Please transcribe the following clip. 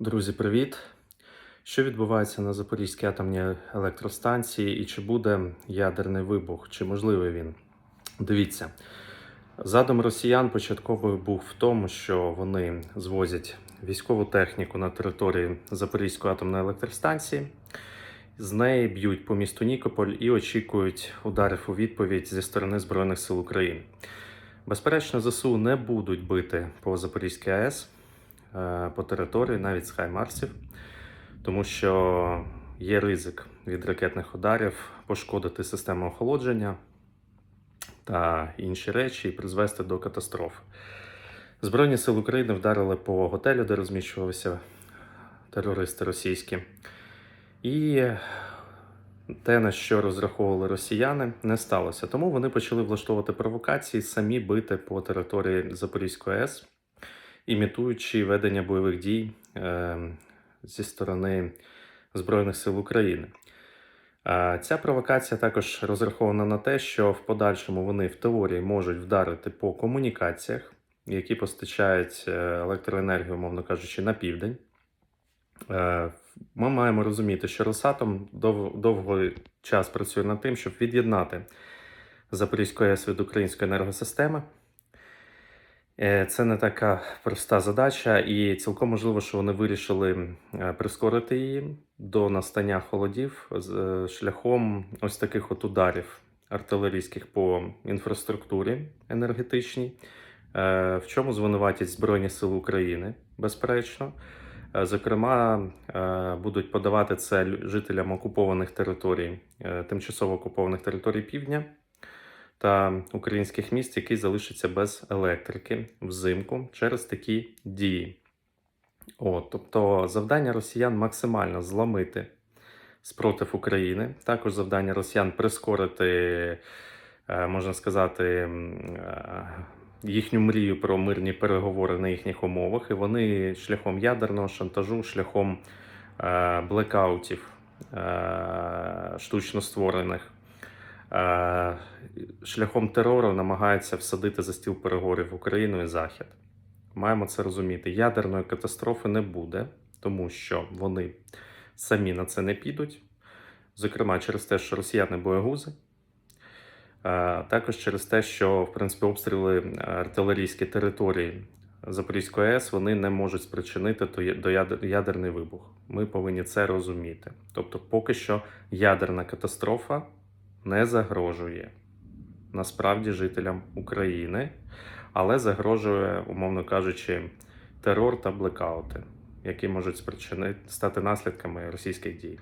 Друзі, привіт! Що відбувається на Запорізькій атомній електростанції і чи буде ядерний вибух? Чи можливий він? Дивіться, задум росіян початково був в тому, що вони звозять військову техніку на території Запорізької атомної електростанції, з неї б'ють по місту Нікополь і очікують ударів у відповідь зі сторони Збройних сил України. Безперечно, ЗСУ не будуть бити по Запорізькій АЕС по території, навіть з Хаймарсів, тому що є ризик від ракетних ударів пошкодити систему охолодження та інші речі і призвести до катастроф. Збройні сили України вдарили по готелю, де розміщувалися терористи російські. І те, на що розраховували росіяни, не сталося. Тому вони почали влаштовувати провокації, самі бити по території Запорізької АЕС, імітуючи ведення бойових дій е, зі сторони Збройних сил України. Ця провокація також розрахована на те, що в подальшому вони в теорії можуть вдарити по комунікаціях, які постачають е, електроенергію, умовно кажучи, на південь. Е, Ми маємо розуміти, що Росатом дов- довгий час працює над тим, щоб від'єднати Запорізьку АЕС від української енергосистеми. Е, Це не така проста задача, і цілком можливо, що вони вирішили е, прискорити її до настання холодів е, шляхом ось таких от ударів артилерійських по інфраструктурі енергетичній. В чому звинуватять Збройні Сили України, безперечно. Зокрема, будуть подавати це жителям окупованих територій, тимчасово окупованих територій півдня та українських міст, які залишаться без електрики взимку через такі дії. От, тобто завдання росіян максимально зламити спротив України. Також завдання росіян прискорити, е, можна сказати, е, їхню мрію про мирні переговори на їхніх умовах, і вони шляхом ядерного шантажу, шляхом е, блекаутів штучно створених, шляхом терору намагаються всадити за стіл переговорів Україну і Захід. Маємо це розуміти. Ядерної катастрофи не буде, тому що вони самі на це не підуть. Зокрема, через те, що росіяни боягузи. Е, Також через те, що в принципі обстріли е, артилерійські території Запорізької АЕС вони не можуть спричинити до ядер- ядерний вибух. Ми повинні це розуміти. Тобто, поки що ядерна катастрофа не загрожує насправді жителям України, але загрожує, умовно кажучи, терор та блекаути, які можуть спричинити стати наслідками російських дій.